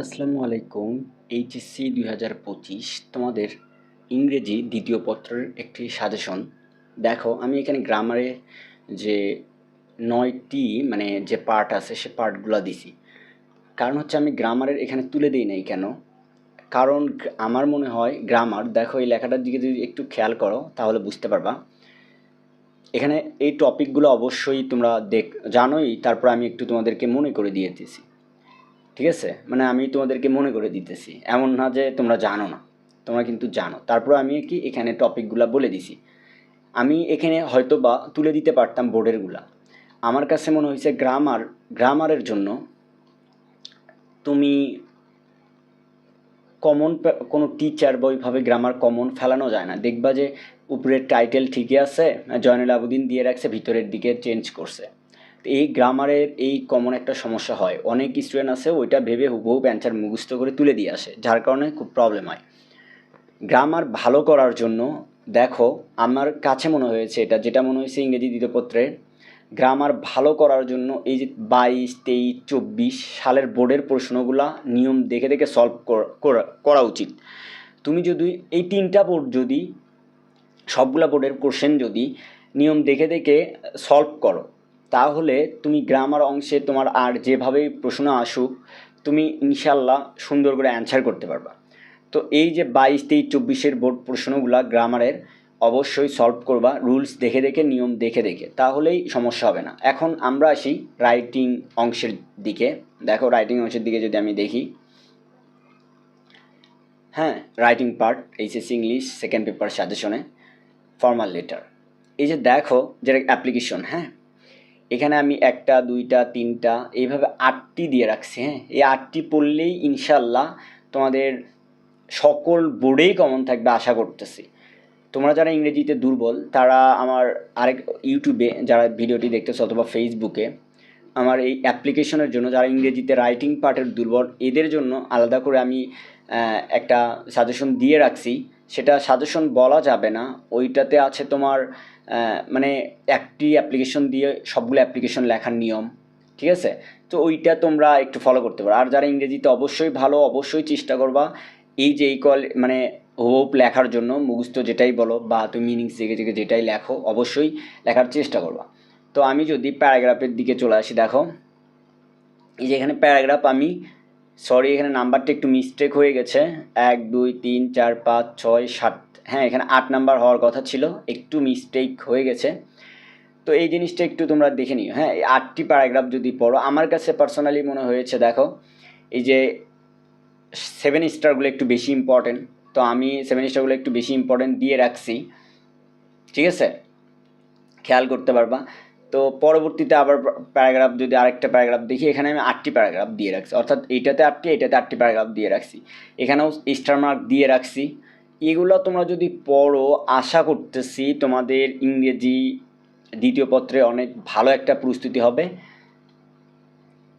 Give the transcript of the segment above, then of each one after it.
আসসালামু আলাইকুম, এইচএসসি দুই হাজার পঁচিশ, তোমাদের ইংরেজি দ্বিতীয় পত্রের একটি সাজেশন। দেখো, আমি এখানে গ্রামারে যে নয়টি মানে যে পার্ট আছে, সে পার্টগুলো দিছি। কারণ হচ্ছে আমি গ্রামারের এখানে তুলে দিই নাই কেন? কারণ আমার মনে হয় গ্রামার দেখো এই লেখাটার দিকে যদি একটু খেয়াল করো, তাহলে বুঝতে পারবা। এখানে এই টপিকগুলো অবশ্যই তোমরা দেখ জানোই, তারপর আমি একটু তোমাদেরকে মনে করে দিয়ে দিয়েছি ঠিক আছে? মানে আমি তোমাদেরকে মনে করে দিতেছি। এমন না যে তোমরা জানো না। তোমরা কিন্তু জানো। তারপর আমি কি এখানে টপিকগুলো বলে দিছি। আমি এখানে হয়তো বা তুলে দিতে পারতাম বোর্ডেরগুলা আমার কাছে মনে হয়েছে গ্রামার গ্রামারের জন্য তুমি কমন কোনো টিচার বা ওইভাবে গ্রামার কমন ফেলানো যায় না। দেখবা যে উপরের টাইটেল ঠিকই আছে, জয়নুল আবুদ্দিন দিয়ে রাখছে, ভিতরের দিকে চেঞ্জ করছে। এই গ্রামারের এই কমন একটা সমস্যা হয়। অনেক স্টুডেন্ট আছে, ওইটা ভেবে হুবহু অ্যান্সার মুখস্থ করে তুলে দিয়ে আসে, যার কারণে খুব প্রবলেম হয়। গ্রামার ভালো করার জন্য, দেখো, আমার কাছে মনে হয়েছে এটা, যেটা মনে হয়েছে ইংরেজি দ্বিতীয়পত্রে গ্রামার ভালো করার জন্য এই যে বাইশ, তেইশ, চব্বিশ সালের বোর্ডের প্রশ্নগুলা নিয়ম দেখে দেখে সলভ করা উচিত। তুমি যদি, এই তিনটা বোর্ড যদি, সবগুলা বোর্ডের কোশ্চেন যদি নিয়ম দেখে দেখে সলভ করো তাহলে তুমি গ্রামার অংশে তোমার আর যেভাবেই প্রশ্ন আসুক, তুমি ইনশাল্লাহ সুন্দর করে অ্যান্সার করতে পারবা। তো এই যে বাইশ, তেইশ, চব্বিশের বোর্ড প্রশ্নগুলো গ্রামারের অবশ্যই সলভ করবা রুলস দেখে দেখে, নিয়ম দেখে দেখে, তাহলেই সমস্যা হবে না। এখন আমরা আসি রাইটিং অংশের দিকে। দেখো রাইটিং অংশের দিকে যদি আমি দেখি। হ্যাঁ writing part HSC English second paper সাজেশনে formal letter এই যে দেখো যেটা অ্যাপ্লিকেশন হ্যাঁ? এখানে আমি একটা, দুইটা, তিনটা, এইভাবে আটটি দিয়ে রাখছি হ্যাঁ? এই আটটি পড়লেই ইনশাল্লাহ তোমাদের সকল বোর্ডেই কমন থাকবে, আশা করতেছি। তোমরা যারা ইংরেজিতে দুর্বল, তারা আমার আরেক ইউটিউবে যারা ভিডিওটি দেখতেছো অথবা ফেসবুকে আমার এই অ্যাপ্লিকেশনের জন্য যারা ইংরেজিতে রাইটিং পার্টের দুর্বল, এদের জন্য আলাদা করে আমি একটা সাজেশন দিয়ে রাখছি। সেটা সাজেশন বলা যাবে না। ওইটাতে আছে তোমার মানে একটি অ্যাপ্লিকেশন দিয়ে সবগুলো অ্যাপ্লিকেশন লেখার নিয়ম, ঠিক আছে? তো ওইটা তোমরা একটু ফলো করতে পারো। আর যারা ইংরেজিতে অবশ্যই ভালো, অবশ্যই চেষ্টা করবা এই যে এই কল মানে হোপ লেখার জন্য, মুখস্থ যেটাই বলো বা তুমি মিনিংস জেগে জেগে যেটাই লেখো, অবশ্যই লেখার চেষ্টা করবা। তো আমি যদি প্যারাগ্রাফের দিকে চলে আসি, দেখো। এই যে এখানে প্যারাগ্রাফ আমি সরি এখানে নাম্বারটা একটু মিস্টেক হয়ে গেছে। এক, দুই, তিন, চার, পাঁচ, ছয়, সাত। হ্যাঁ এখানে আট নাম্বার হওয়ার কথা ছিল। একটু মিস্টেক হয়ে গেছে। তো এই জিনিসটা একটু তোমরা দেখে নিও। হ্যাঁ এই আটটি প্যারাগ্রাফ যদি পড়ো, আমার কাছে পার্সোনালি মনে হয়েছে, দেখো, এই যে সেভেন স্টারগুলো একটু বেশি ইম্পর্টেন্ট তো আমি সেভেন স্টারগুলো একটু বেশি ইম্পর্টেন্ট দিয়ে রাখছি। ঠিক আছে? খেয়াল করতে পারবা। তো পরবর্তীতে আবার প্যারাগ্রাফ যদি আরেকটা প্যারাগ্রাফ দেখি, এখানে আমি আটটি প্যারাগ্রাফ দিয়ে রাখছি। অর্থাৎ এইটাতে আটটি, এটাতে আটটি প্যারাগ্রাফ দিয়ে রাখছি। এখানেও স্টার মার্ক দিয়ে রাখছি। এগুলো তোমরা যদি পড়ো, আশা করতেছি তোমাদের ইংরেজি দ্বিতীয় পত্রে অনেক ভালো একটা প্রস্তুতি হবে।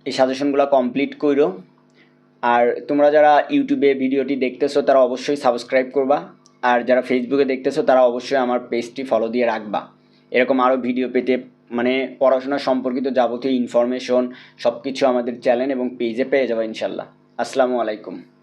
এই সাজেশনগুলো কমপ্লিট করো আর তোমরা যারা ইউটিউবে ভিডিওটি দেখতেছো, তারা অবশ্যই সাবস্ক্রাইব করবা। আর যারা ফেসবুকে দেখতেছো, তারা অবশ্যই আমার পেজটি ফলো দিয়ে রাখবা। এরকম আরও ভিডিও পেতে মানে পড়াশোনা সম্পর্কিত যাবতীয় ইনফরমেশন সব কিছু আমাদের চ্যানেল এবং পেজে পেয়ে যাব ইনশাল্লাহ। আসসালামু আলাইকুম।